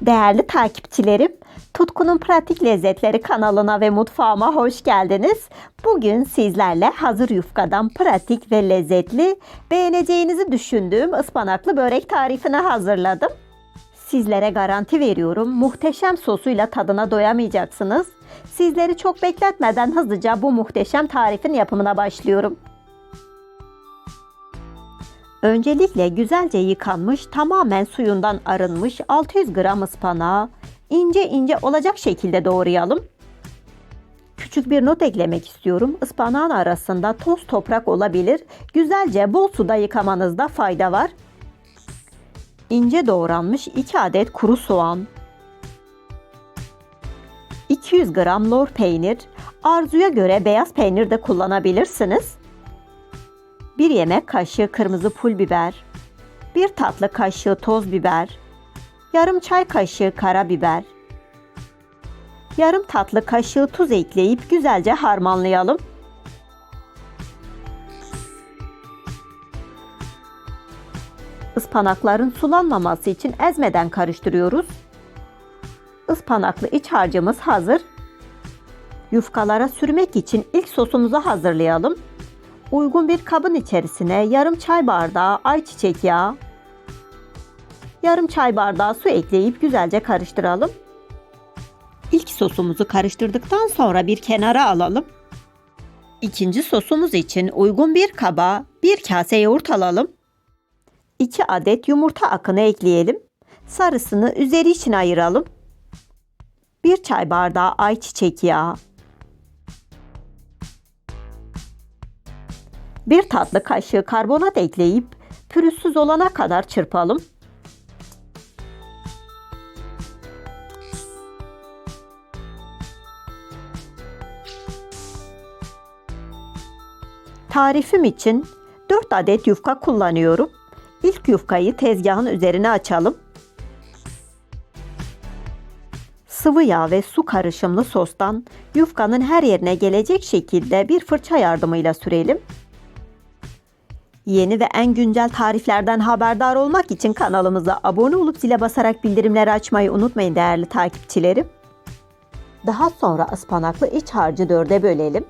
Değerli takipçilerim, Tutkunun Pratik Lezzetleri kanalına ve mutfağıma hoş geldiniz. Bugün sizlerle hazır yufkadan pratik ve lezzetli, beğeneceğinizi düşündüğüm ıspanaklı börek tarifini hazırladım. Sizlere garanti veriyorum, muhteşem sosuyla tadına doyamayacaksınız. Sizleri çok bekletmeden hızlıca bu muhteşem tarifin yapımına başlıyorum. Öncelikle güzelce yıkanmış, tamamen suyundan arınmış 600 gram ıspanağı ince ince olacak şekilde doğrayalım. Küçük bir not eklemek istiyorum. Ispanağın arasında toz toprak olabilir. Güzelce bol suda yıkamanızda fayda var. İnce doğranmış 2 adet kuru soğan, 200 gram lor peynir, arzuya göre beyaz peynir de kullanabilirsiniz. 1 yemek kaşığı kırmızı pul biber, 1 tatlı kaşığı toz biber, yarım çay kaşığı karabiber, yarım tatlı kaşığı tuz ekleyip güzelce harmanlayalım. Ispanakların sulanmaması için ezmeden karıştırıyoruz. Ispanaklı iç harcımız hazır. Yufkalara sürmek için ilk sosumuzu hazırlayalım. Uygun bir kabın içerisine yarım çay bardağı ayçiçek yağı, yarım çay bardağı su ekleyip güzelce karıştıralım. İlk sosumuzu karıştırdıktan sonra bir kenara alalım. İkinci sosumuz için uygun bir kaba bir kase yoğurt alalım. 2 adet yumurta akını ekleyelim. Sarısını üzeri için ayıralım. 1 çay bardağı ayçiçek yağı, 1 tatlı kaşığı karbonat ekleyip pürüzsüz olana kadar çırpalım. Tarifim için 4 adet yufka kullanıyorum. İlk yufkayı tezgahın üzerine açalım. Sıvı yağ ve su karışımlı sostan yufkanın her yerine gelecek şekilde bir fırça yardımıyla sürelim. Yeni ve en güncel tariflerden haberdar olmak için kanalımıza abone olup zile basarak bildirimleri açmayı unutmayın değerli takipçilerim. Daha sonra ıspanaklı iç harcı dörde bölelim.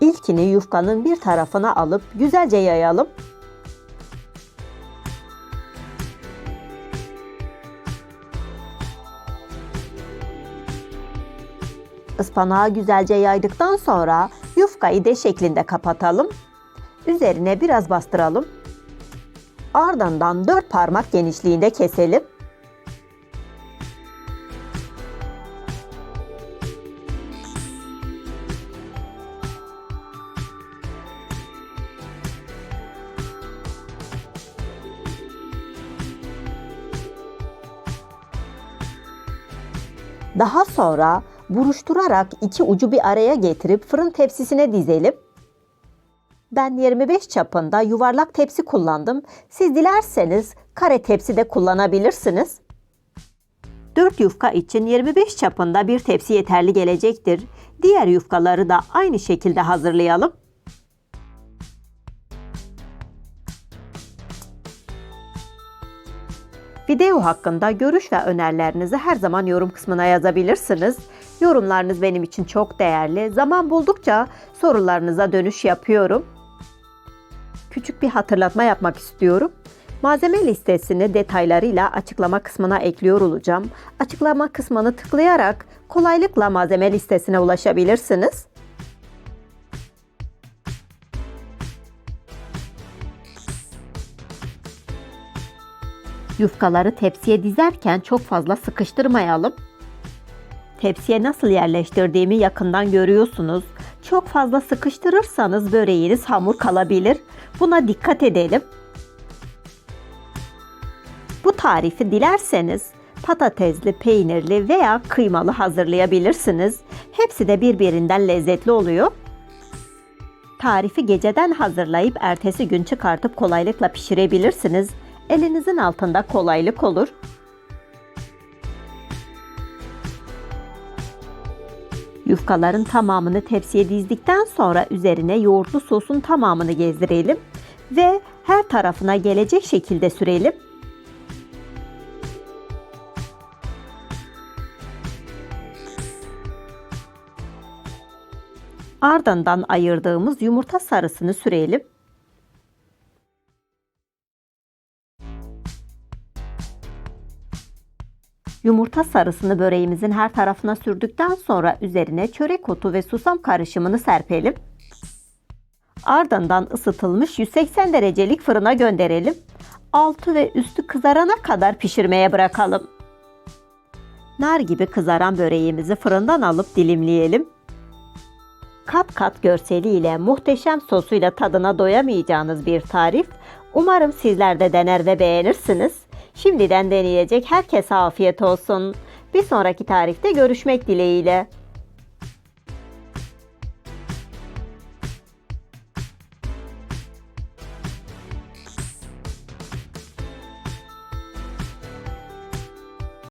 İlkini yufkanın bir tarafına alıp güzelce yayalım. Ispanağı güzelce yaydıktan sonra yufkayı D şeklinde kapatalım. Üzerine biraz bastıralım. Ardından 4 parmak genişliğinde keselim. Daha sonra buruşturarak iki ucu bir araya getirip fırın tepsisine dizelim. Ben 25 çapında yuvarlak tepsi kullandım. Siz dilerseniz kare tepsi de kullanabilirsiniz. 4 yufka için 25 çapında bir tepsi yeterli gelecektir. Diğer yufkaları da aynı şekilde hazırlayalım. Video hakkında görüş ve önerilerinizi her zaman yorum kısmına yazabilirsiniz. Yorumlarınız benim için çok değerli. Zaman buldukça sorularınıza dönüş yapıyorum. Küçük bir hatırlatma yapmak istiyorum. Malzeme listesini detaylarıyla açıklama kısmına ekliyor olacağım. Açıklama kısmını tıklayarak kolaylıkla malzeme listesine ulaşabilirsiniz. Yufkaları tepsiye dizerken çok fazla sıkıştırmayalım. Tepsiye nasıl yerleştirdiğimi yakından görüyorsunuz. Çok fazla sıkıştırırsanız böreğiniz hamur kalabilir. Buna dikkat edelim. Bu tarifi dilerseniz patatesli, peynirli veya kıymalı hazırlayabilirsiniz. Hepsi de birbirinden lezzetli oluyor. Tarifi geceden hazırlayıp ertesi gün çıkartıp kolaylıkla pişirebilirsiniz. Elinizin altında kolaylık olur. Yufkaların tamamını tepsiye dizdikten sonra üzerine yoğurtlu sosun tamamını gezdirelim ve her tarafına gelecek şekilde sürelim. Ardından ayırdığımız yumurta sarısını sürelim. Yumurta sarısını böreğimizin her tarafına sürdükten sonra üzerine çörek otu ve susam karışımını serpelim. Ardından ısıtılmış 180 derecelik fırına gönderelim. Altı ve üstü kızarana kadar pişirmeye bırakalım. Nar gibi kızaran böreğimizi fırından alıp dilimleyelim. Kat kat görseliyle, muhteşem sosuyla tadına doyamayacağınız bir tarif. Umarım sizler de dener ve beğenirsiniz. Şimdiden deneyecek herkese afiyet olsun. Bir sonraki tarifte görüşmek dileğiyle.